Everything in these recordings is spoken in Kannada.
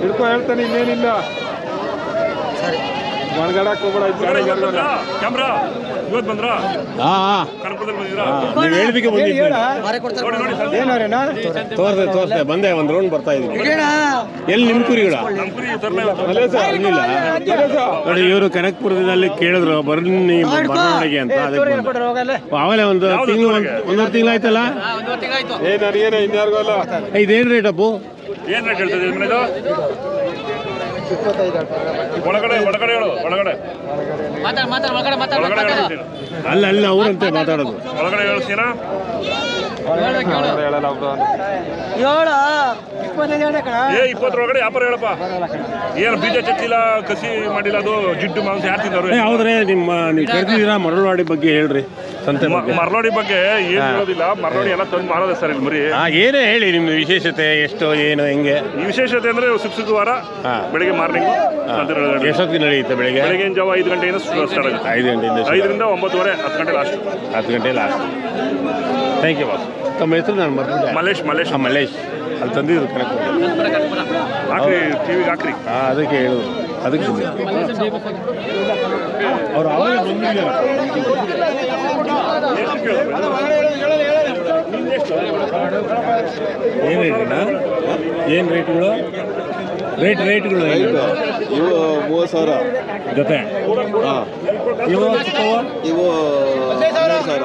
ಹಿಡ್ಕೊ ಹೇಳ್ತಾನೆ ಇನ್ನೇನಿಲ್ಲ. ಒಳಗಡಕ್ ಹೋಗ್ಬೇಡ ಕ್ಯಾಮ್ರಾ. ಇವತ್ತು ಬಂದ್ರಾ? ಹಾ ಹಾ. ಕನಕಪುರದಲ್ಲಿ ಬಂದಿರಾ ನೀವು ಹೇಳಿದಕ್ಕೆ ಬಂದಿದ್ದೆ ನೋಡಿ ನೋಡಿ ಸರ್. ಏನವ್ರೇನಾ ತೋರ್ದೆ ತೋರ್ದೆ. ಬಂದೆ ಒಂದು ರೌಂಡ್ ಬರ್ತಾ ಇದ್ದೀನಿ ಎಲ್ಲಿ ನಿಮ್ಮ ಕುರಿಗಳ ನಮ್ಮ ಕುರಿ ತರಲೇ ಮಲೇಶ ನೋಡಿ ಇವರು ಕನಕಪುರದಲ್ಲಿ ಕೇಳಿದ್ರು ಬನ್ನಿ ಬರವಣಿಗೆ ಅಂತ ಅದಕ್ಕೆ. ಆಮೇಲೆ ಒಂದು ತಿಂಗಳು ಒಂದೂವರೆ ತಿಂಗಳಾಯ್ತಲ್ಲ ಆಯ್ತಲ್ಲ? ಇದೇನ್ ಇನ್ಯಾರಿಗೂ ಅಲ್ಲ. ಇದೇನು ರೇಟ್ ಅಪ್ಪು? ಏನ್ ರೇಟ್ ಹೇಳ್ತದೆ ಇದು ಒಳಗಡೆ ಒಳಗಡೆ ಹೇಳು ಒಳಗಡೆ. ಅಲ್ಲ ಅಲ್ಲ ಅವರಂತೆ ಮಾತಾಡೋದು. ಒಳಗಡೆ ಹೇಳ್ತೀರಾ ಏಳು ಇಪ್ಪತ್ತರೊಳಗಡೆ ವ್ಯಾಪಾರ ಹೇಳಪ್ಪ. ಏನು ಬೀಜ ಚಚ್ಚಿಲ್ಲ ಕಸಿ ಮಾಡಿಲ್ಲ ಅದು ಜಿಡ್ಡು ಮಾಂಸ ಯಾರು ತಿಂದವ್ರು? ಏ, ಹೌದ್ರಿ ನಿಮ್ಮ ನೀವು ಕರೆದಿದ್ದೀರಾ ಮರಳವಾಡಿ ಬಗ್ಗೆ ಹೇಳ್ರಿ ಸಂತೆ ಮರಳೋಡಿ ಬಗ್ಗೆ. ಏನ್ ಹೇಳೋದಿಲ್ಲ ಮರಳೋಡಿ ಎಲ್ಲ ತಂದು ಮಾಡೋದ ಸರ್ ಇಲ್ಲಿ ಮರಿ. ಏನೇ ಹೇಳಿ ನಿಮ್ಮ ವಿಶೇಷತೆ ಎಷ್ಟು ಏನು ಹೆಂಗೆ? ಈ ವಿಶೇಷತೆ ಅಂದ್ರೆ ಸುಕ್ ಶುಕ್ರವಾರ ಬೆಳಿಗ್ಗೆ ಮಾರ್ನಿಂಗ್ ಎಷ್ಟೊತ್ತಿಗೆ ನಡೆಯುತ್ತೆ ಬೆಳಿಗ್ಗೆ? ಬೆಳಿಗ್ಗೆ ಜಾವ ಐದು ಗಂಟೆಯಿಂದ ಸ್ಟಾರ್ಟ್ ಆಗುತ್ತೆ. ಐದು ಗಂಟೆಯಿಂದ. ಐದರಿಂದ ಒಂಬತ್ತುವರೆ ಹತ್ತು ಗಂಟೆ ಲಾಸ್ಟ್ ಹತ್ತು ಗಂಟೆ ಲಾಸ್ಟ್ ಥ್ಯಾಂಕ್ ಯು ಬಾಸ್ ತಮ್ಮ ಹೆಸರು ನಾನು ಮರ್ತಿದ್ದೆ ಮಲೇಶ್ ಮಲೇಶ್. ಹಾಂ ಮಲೇಶ್. ಅಲ್ಲಿ ತಂದಿದ್ರು ಕನೆಕ್ಟ್ ಹಾಕ್ರಿ ಟಿವಿಗೆ ಹಾಕ್ರಿ. ಹಾಂ ಅದಕ್ಕೆ ಹೇಳೋದು. ಅದಕ್ಕೆ ಅವ್ರು ಆವಾಗ ಏನು ರೇಟಣ್ಣ ಏನು ರೇಟ್ಗಳು ರೇಟ್ ರೇಟ್ಗಳು? ಇವು ಮೂವತ್ತು ಸಾವಿರ. ಜೊತೆ? ಹಾಂ. ಇವು ಇವು ಸಾವಿರ. ಸಾವಿರ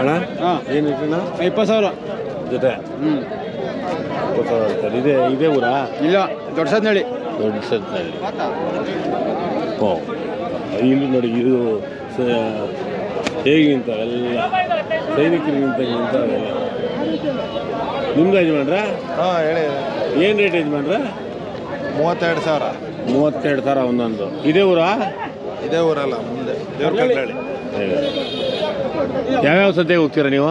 ಅಣ್ಣ? ಹಾಂ. ಏನು ಅಣ್ಣ ಇಪ್ಪತ್ತು ಸಾವಿರ. ಜೊತೆ? ಹ್ಞೂ ಇಪ್ಪತ್ತು ಸಾವಿರ ಹೇಳ್ತಾರೆ ಇದೇ ಇದೇ ಊರಾ? ಇಲ್ಲ ದೊಡ್ಡ ಸದ್ನಳ್ಳಿ ದೊಡ್ಡ ಸತ್ನಲ್ಲಿ ಓ ಇಲ್ಲಿ ನೋಡಿ ಇದು ಹೇಗೆ ನಿಂತಾವೆಲ್ಲ ಸೈನಿಕರು ನಿಂತಂಗೆ ನಿಂತಾವೆಲ್ಲ ನಿಮ್ದು ಯಜಮಾನ್ರ? ಹಾಂ ಹೇಳಿ. ಏನು ರೇಟ್ ಯಜಮಾನ್ರ? ಮೂವತ್ತೆರಡು ಸಾವಿರ. ಮೂವತ್ತೆರಡು ಸಾವಿರ ಒಂದೊಂದು. ಇದೇ ಊರಾ? ಇದೇ ಊರಲ್ಲ ಮುಂದೆ. ದೇವ್ರ ಕಟ್ಲಳ್ಳಿ ಯಾವ್ಯಾವ ಸದ್ಯ ಹೋಗ್ತೀರಾ ನೀವು?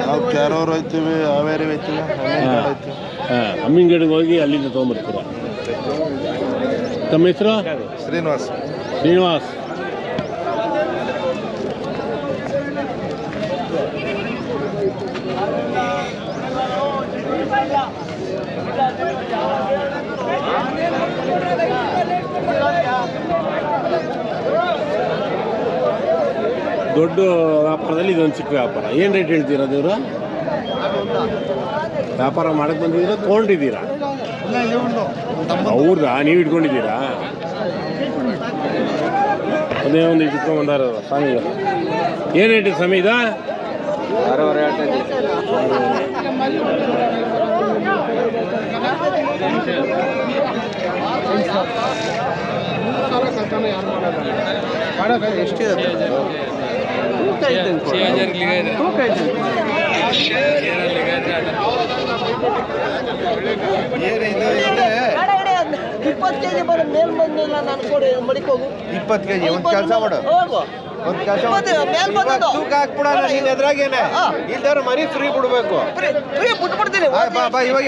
ನಾವು ಕ್ಯಾರೂರು ಹೋಯ್ತೀವಿ ಹಾವೇರಿ ಹೋಯ್ತೀವಿ ಹಾಂ. ಅಮ್ಮಿಂಗಡಿಗೆ ಹೋಗಿ ಅಲ್ಲಿಂದ ತೊಗೊಂಬರ್ತೀರಾ? ತಮ್ಮ ಹೆಸರು? ಶ್ರೀನಿವಾಸ್. ಶ್ರೀನಿವಾಸ್. ದೊಡ್ಡ ವ್ಯಾಪಾರದಲ್ಲಿ ಇದೊಂದು ಚಿಕ್ಕ ವ್ಯಾಪಾರ. ಏನು ರೇಟ್ ಹೇಳ್ತೀರಾ ದೇವ್ರು? ವ್ಯಾಪಾರ ಮಾಡಕ್ಕೆ ಬಂದಿದ್ದೀರಾ ತೊಗೊಂಡಿದ್ದೀರಾ? ಅವ್ರದಾ ನೀವು ಇಟ್ಕೊಂಡಿದ್ದೀರಾ? ಅದೇ ಒಂದು ಇಟ್ಕೊಂಡು ಬಂದಾರ ಸ್ವಾಮಿ. ಏನು ರೇಟ್ ಸ್ವಾಮಿ ಇದ? ಎಷ್ಟಿದೆ ಇಪ್ಪತ್ತು ಕೆಜಿ ಬರೋ ಮೇಲ್ ಬಂದಿಲ್ಲ ನಾನು ಕೊಡಿ ಮಡಿಕ್ ಹೋಗು ಇಪ್ಪತ್ತು ಕೆಜಿ ಒಂದು ಕೆಲಸ ಮಾಡು. ಹೋಗು. ಒಂದು ಬಂದದ್ದು. ತೂಕ ಹಾಕ್ಬಿಡಲ್ಲ ನೀನು ಎದ್ರಾಗೇನೆ. ಇಲ್ದಾರ ಮರಿ ಫ್ರೀ ಬಿಡ್ಬೇಕು. ಫ್ರೀ ಬಿಟ್ಬಿಡ್ತೀನಿ. ಆ, ಬಾ, ಬಾ, ಇವಾಗ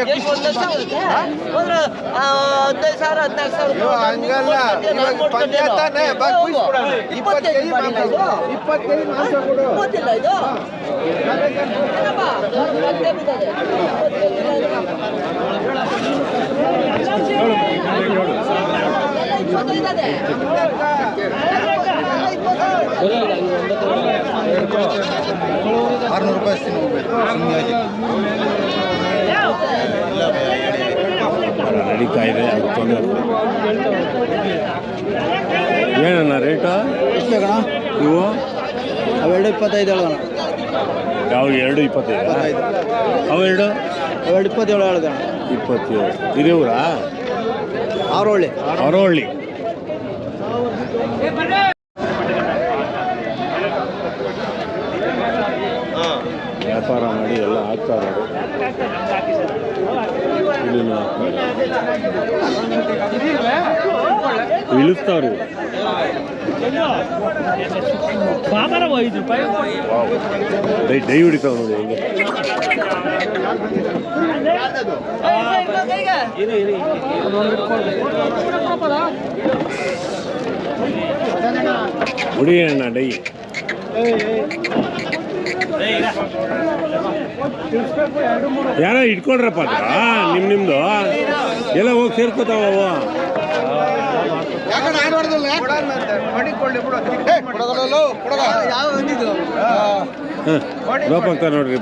ಹದಿನೈದು ಸಾವಿರ ಸಾವಿರ ಹಂಗಲ್ಲ. ಇವಾಗ ಪಂಚಾಯತ್ ತಾನೇ ಬಾ ಕುಯ್ಸ್ಬಿಡೋಣ ಇಪ್ಪತ್ತು ಕೆ ಜಿ ಮಾಂಸ ಇಪ್ಪತ್ತು ಮಾಂಸ ಕೊಡು. ಗೊತ್ತಿಲ್ಲ ಇದು? ಆರ್ನೂರು ರೂಪಾಯಿ ಅಷ್ಟೇ ಹೋಗ್ಬೇಕು ನಡೀತಾ ಇದೆ ಅದು ತೊಂದರೆ ಏನಣ್ಣ ರೇಟು? ಎಷ್ಟು ಬೇಕಣ್ಣ ಇವು? ಅವೆರಡು ಇಪ್ಪತ್ತೈದು ಹೇಳೋಣ. ಯಾವ ಎರಡು ಇಪ್ಪತ್ತೈದು. ಅವೆರಡು ಅವೆರಡು ಇಪ್ಪತ್ತೇಳು ಹೇಳ್ದಣ ಇಪ್ಪತ್ತೇಳು. ಇದೇ ಊರಾ ಆರೋಳಿ ವ್ಯಾಪಾರ ಮಾಡಿ ಎಲ್ಲ ಹಾಕ್ತಾರೆ ಇಲ್ಲಿನೂ ಹಾಕ್ತಾರೆ ಇಳಿಸ್ತಾವ್ರಿ. ಡೈ ಡೈ ಹೊಡಿತಾವ ನೋಡಿ ಹೆಂಗೆ. ಅಣ್ಣ ಡೈ. ಯಾರ ಇಟ್ಕೊಂಡ್ರಪ್ಪ ಅದ್ರ? ನಿಮ್ ನಿಮ್ದು? ಎಲ್ಲ ಹೋಗಿ ಸೇರ್ಕೋತಾವ ನೋಡ್ರಿ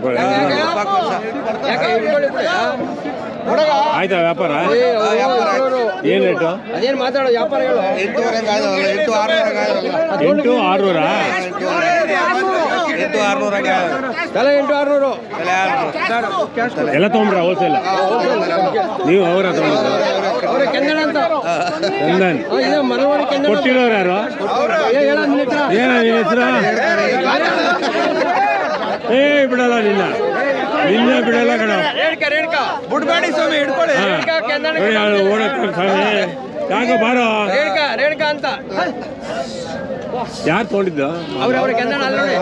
ಆಯ್ತ ವ್ಯಾಪಾರ? ಏನ್ ರೇಟು ಅದೇನ್ ಮಾತಾಡೋ ವ್ಯಾಪಾರ ಎಂಟು ಆರ್ನೂರ. ಎಂಟು ಆರ್ನೂರ. ತಲೆ ಎಂಟು ಆರ್ನೂರು. ತಲೆ ಆರ್ನೂರು. ಎಲ್ಲ ತೊಗೊಂಡ್ರ ಹೋಲ್ಸೇಲ್ ನೀವು ಅವರ ಚಂದನ್ ಕೊಟ್ಟಿರೋರು ಯಾರು. ಏನ ನಿನ್ನ ಹೆಸರು? ಏ ಬಿಡಲ್ಲ ನಿನ್ನ. ನಿನ್ನ ಬಿಡಲ್ಲ ಕಣ. ಬಿಡ್ಬೇಡಿ ಸ್ವಾಮಿ ಹಿಡ್ಕೊಳ್ಳಿ. ಓಡಕ್ಕೆ ಸ್ವಾಮಿ. ಯಾಕೋ ಬಾರೋ? ರೇಣುಕಾ ರೇಣುಕಾ ಅಂತ. ಯಾರು ತೊಗೊಂಡಿದ್ದು? ಅವ್ರ ಅವ್ರ ಕೆಂದಣ ಅಲ್ಲ ನೋಡಿ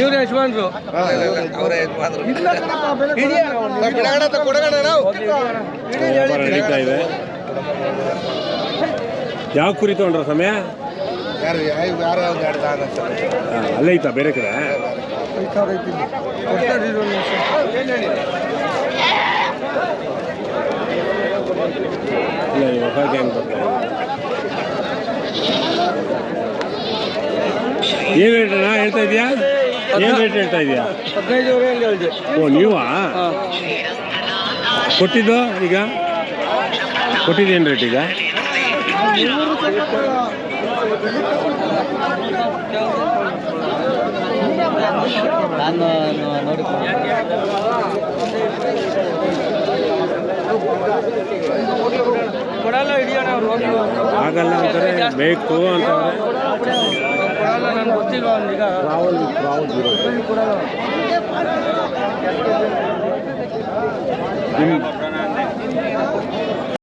ಇವ್ರ ಯಶವಂತರು ನಡೀತಾ ಇದೆ. ಯಾವ ಕುರಿ ತೊಗೊಂಡ್ರ ಸಮಯ? ಅಲ್ಲೇ ಐತಾ ಬೇರೆ ಕಡೆ? ಇಲ್ಲ ಇವಾಗ ಗ್ಯಾಂಗ್ ಬರ್ತಾರೆ ಏನು ರೇಟ್ ಅಣ್ಣ ಹೇಳ್ತಾ ಇದೀಯಾ? ಏನು ರೇಟ್ ಹೇಳ್ತಾ ಇದೀಯಾ? ಓ ನೀವಾ? ಕೊಟ್ಟಿದ್ದು ಈಗ? ಕೊಟ್ಟಿದ್ದೇನು ರೇಟ್ ಈಗ? ನಾನು ಕೊಡಲ್ಲ ಅವ್ರು ಆಗಲ್ಲ ಅಂತಾರೆ ಬೇಕು ಅಂತಾರೆ ಕೊಡಲ್ಲ ನನ್ಗೆ ಗೊತ್ತಿಲ್ವಾ ಈಗ ನಿಮ್